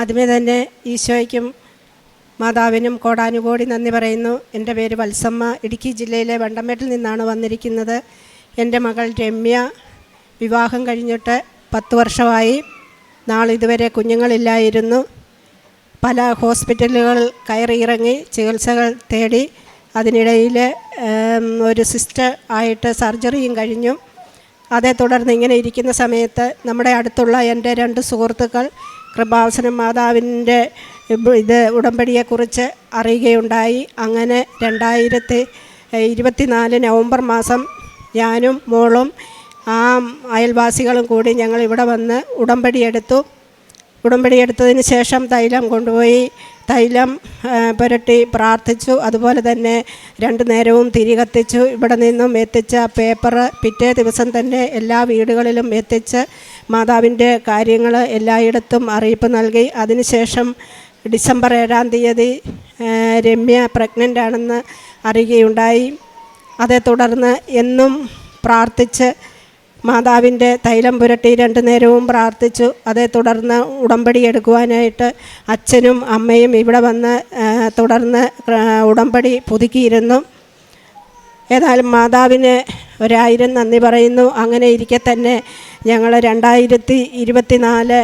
ആദ്യമേ തന്നെ ഈശോയ്ക്കും മാതാവിനും കോടാനുകോടി നന്ദി പറയുന്നു. എന്റെ പേര് വത്സമ്മ. ഇടുക്കി ജില്ലയിലെ വണ്ടമേട്ടിൽ നിന്നാണ് വന്നിരിക്കുന്നത്. എന്റെ മകൾ രമ്യ വിവാഹം കഴിഞ്ഞിട്ട് പത്ത് വർഷമായി. നാളിതുവരെ കുഞ്ഞുങ്ങളില്ലായിരുന്നു. പല ഹോസ്പിറ്റലുകൾ കയറിയിറങ്ങി ചികിത്സകൾ തേടി. അതിനിടയിൽ ഒരു സിസ്റ്റർ ആയിട്ട് സർജറിയും കഴിഞ്ഞു. അതേ തുടർന്ന് ഇങ്ങനെ ഇരിക്കുന്ന സമയത്ത് നമ്മുടെ അടുത്തുള്ള എന്റെ രണ്ട് സുഹൃത്തുക്കൾ കൃപാസനം മാതാവിന്റെ ഇത് ഉടമ്പടിയെക്കുറിച്ച് അറിയുകയുണ്ടായി. അങ്ങനെ രണ്ടായിരത്തി ഇരുപത്തിനാല് നവംബർ മാസം ഞാനും മോളും ആ അയൽവാസികളും കൂടി ഞങ്ങൾ ഇവിടെ വന്ന് ഉടമ്പടിയെടുത്തു. ഉടമ്പടിയെടുത്തതിന് ശേഷം തൈലം കൊണ്ടുപോയി. തൈലം പുരട്ടി പ്രാർത്ഥിച്ചു. അതുപോലെ തന്നെ രണ്ടു നേരവും തിരി കത്തിച്ചു. ഇവിടെ നിന്നും എത്തിച്ച പേപ്പർ പിറ്റേ ദിവസം തന്നെ എല്ലാ വീടുകളിലും എത്തിച്ച് മാതാവിന്റെ കാര്യങ്ങൾ എല്ലായിടത്തും അറിയിപ്പ് നൽകി. അതിനുശേഷം ഡിസംബർ ഏഴാം തീയതി രമ്യ പ്രഗ്നന്റ് ആണെന്ന് അറിയുകയുണ്ടായി. അതേ തുടർന്ന് എന്നും പ്രാർത്ഥിച്ച് മാതാവിന്റെ തൈലം പുരട്ടി രണ്ടു നേരവും പ്രാർത്ഥിച്ചു. അതേ തുടർന്ന് ഉടമ്പടി എടുക്കുവാനായിട്ട് അച്ഛനും അമ്മയും ഇവിടെ വന്ന് തുടർന്ന് ഉടമ്പടി പുതുക്കിയിരുന്നു. ഏതായാലും മാതാവിന് ഒരായിരം നന്ദി പറയുന്നു. അങ്ങനെ ഇരിക്കെ തന്നെ ഞങ്ങൾ രണ്ടായിരത്തി ഇരുപത്തിനാല്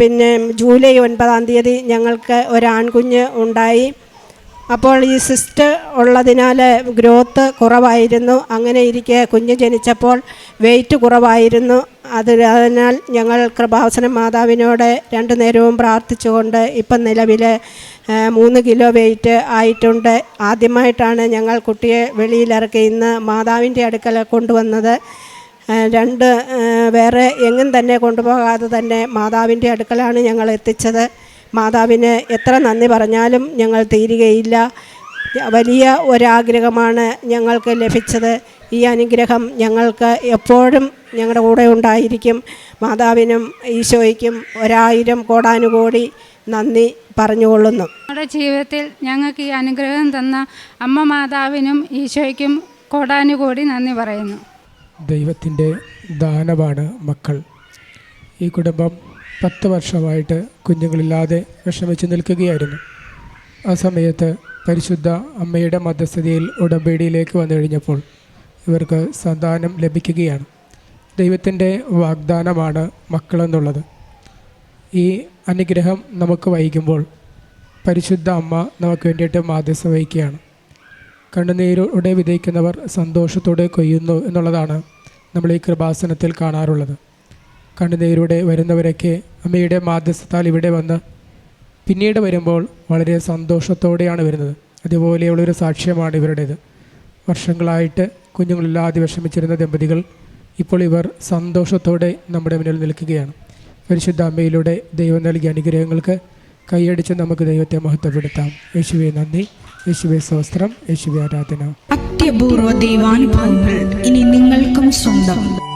പിന്നെ ജൂലൈ ഒൻപതാം തീയതി ഞങ്ങൾക്ക് ഒരാൺകുഞ്ഞ് ഉണ്ടായി. അപ്പോൾ ഈ സിസ്റ്റ് ഉള്ളതിനാൽ ഗ്രോത്ത് കുറവായിരുന്നു. അങ്ങനെ ഇരിക്കെ കുഞ്ഞ് ജനിച്ചപ്പോൾ വെയിറ്റ് കുറവായിരുന്നു. അത് അതിനാൽ ഞങ്ങൾ കൃപാസനം മാതാവിനോട് രണ്ടു നേരവും പ്രാർത്ഥിച്ചുകൊണ്ട് ഇപ്പം നിലവിൽ മൂന്ന് കിലോ വെയിറ്റ് ആയിട്ടുണ്ട്. ആദ്യമായിട്ടാണ് ഞങ്ങൾ കുട്ടിയെ വെളിയിലിറക്കി ഇന്ന് മാതാവിന്റെ അടുക്കൽ കൊണ്ടുവന്നത്. രണ്ട് വേറെ എങ്ങും തന്നെ കൊണ്ടുപോകാതെ തന്നെ മാതാവിന്റെ അടുക്കലാണ് ഞങ്ങൾ എത്തിച്ചത്. മാതാവിന് എത്ര നന്ദി പറഞ്ഞാലും ഞങ്ങൾ തീരുകയില്ല. വലിയ ഒരാഗ്രഹമാണ് ഞങ്ങൾക്ക് ലഭിച്ചത്. ഈ അനുഗ്രഹം ഞങ്ങൾക്ക് എപ്പോഴും ഞങ്ങളുടെ കൂടെ ഉണ്ടായിരിക്കും. മാതാവിനും ഈശോയ്ക്കും ഒരായിരം കോടാനുകോടി നന്ദി പറഞ്ഞുകൊള്ളുന്നു. നമ്മുടെ ജീവിതത്തിൽ ഞങ്ങൾക്ക് ഈ അനുഗ്രഹം തന്ന അമ്മ മാതാവിനും ഈശോയ്ക്കും കോടാനുകോടി നന്ദി പറയുന്നു. ദൈവത്തിന്റെ ദാനമാണ് മക്കൾ. ഈ കുടുംബം പത്ത് വർഷമായിട്ട് കുഞ്ഞുങ്ങളില്ലാതെ വിഷമിച്ച് നിൽക്കുകയായിരുന്നു. ആ സമയത്ത് പരിശുദ്ധ അമ്മയുടെ മധ്യസ്ഥതയിൽ ഉടമ്പടിയിലേക്ക് വന്നു കഴിഞ്ഞപ്പോൾ ഇവർക്ക് സന്താനം ലഭിക്കുകയാണ്. ദൈവത്തിന്റെ വാഗ്ദാനമാണ് മക്കളെന്നുള്ളത്. ഈ അനുഗ്രഹം നമുക്ക് വഹിക്കുമ്പോൾ പരിശുദ്ധ അമ്മ നമുക്ക് വേണ്ടിയിട്ട് മാധ്യസ്ഥ വഹിക്കുകയാണ്. കണ്ണുനീരോടെ വിതയ്ക്കുന്നവർ സന്തോഷത്തോടെ കൊയ്യുന്നു എന്നുള്ളതാണ് നമ്മൾ ഈ കൃപാസനത്തിൽ കാണാറുള്ളത്. കണ്ണുനീരോടെ വരുന്നവരൊക്കെ അമ്മയുടെ മാധ്യസ്ഥത്താൽ ഇവിടെ വന്ന് പിന്നീട് വരുമ്പോൾ വളരെ സന്തോഷത്തോടെയാണ് വരുന്നത്. അതുപോലെയുള്ളൊരു സാക്ഷ്യമാണ് ഇവരുടേത്. വർഷങ്ങളായിട്ട് കുഞ്ഞുങ്ങളില്ലാതെ വിഷമിച്ചിരുന്ന ദമ്പതികൾ ഇപ്പോൾ ഇവർ സന്തോഷത്തോടെ നമ്മുടെ മുന്നിൽ നിൽക്കുകയാണ്. പരിശുദ്ധ അമ്മയിലൂടെ ദൈവം നൽകിയ അനുഗ്രഹങ്ങൾക്ക് കൈയടിച്ച് നമുക്ക് ദൈവത്തെ മഹത്വപ്പെടുത്താം. യേശുവെ നന്ദി. യേശുവെ സ്വസ്ത്രം യേശുവെ ആരാധന. അത്യപൂർവ ദൈവാനുഭവങ്ങൾ ഇനി നിങ്ങൾക്കും സ്വന്തം.